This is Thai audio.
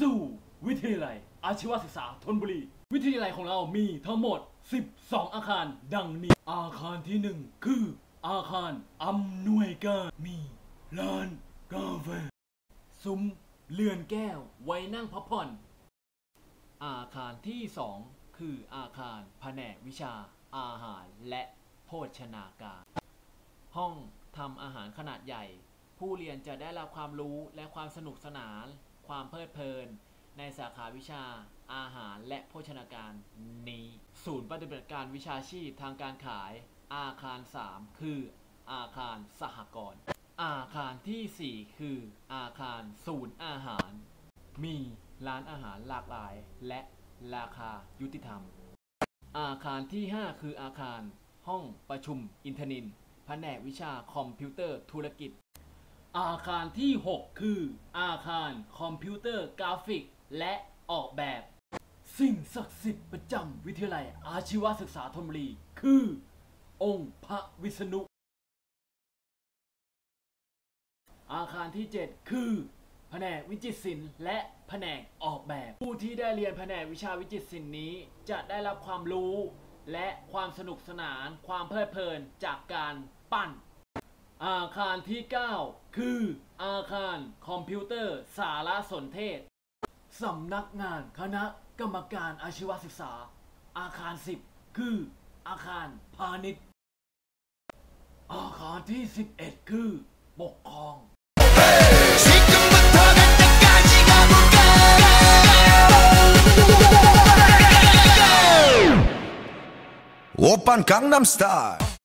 สู่วิทยาลัย อาชีวศึกษาธนบุรี วิทยาลัยของเรามีทั้งหมด 12 อาคาร ดังนี้ อาคารที่ 1 คือ อาคารอำนวยการมีร้านกาแฟซุ้มเรือนแก้ว ไว้นั่งพักผ่อน อาคารที่ 2 คืออาคารแผนกวิชา อาหารและโภชนาการ ห้องทำอาหารขนาดใหญ่ ผู้เรียนจะได้รับความรู้และความสนุกสนาน ความเพลิดเพลิน ในสาขาวิชาอาหารและโภชนาการนี้ ศูนย์ปฏิบัติการวิชาชีพทางการขายอาคาร 3 คืออาคารสหกรณ์อาคารทีสี่ 4 คืออาคารศูนย์อาหาร มีร้านอาหารหลากหลายและราคายุติธรรม อาคารที่ 5 คืออาคารห้องประชุมอินทนินแผนกวิชาคอมพิวเตอร์ธุรกิจ อาคารที่ 6 คือ อาคารคอมพิวเตอร์กราฟิก และออกแบบ สิ่งศักดิ์สิทธิ์ประจำวิทยาลัยอาชีวศึกษาธนบุรี คือ องค์พระวิษณุ อาคารที่ 7 คือแผนกวิจิตรศิลป์และแผนกออกแบบ ผู้ที่ได้เรียนแผนกวิชาวิจิตรศิลป์นี้ จะได้รับความรู้ และความสนุกสนาน ความเพลิดเพลินจากการปั้น อาคารที่ 9 คืออาคารคอมพิวเตอร์สารสนเทศ สำนักงานคณะกรรมการอาชีวศึกษา อาคาร 10 คืออาคารพาณิชย์ อาคารที่ 11 คือปกครองโอปันกังนัมสไตล์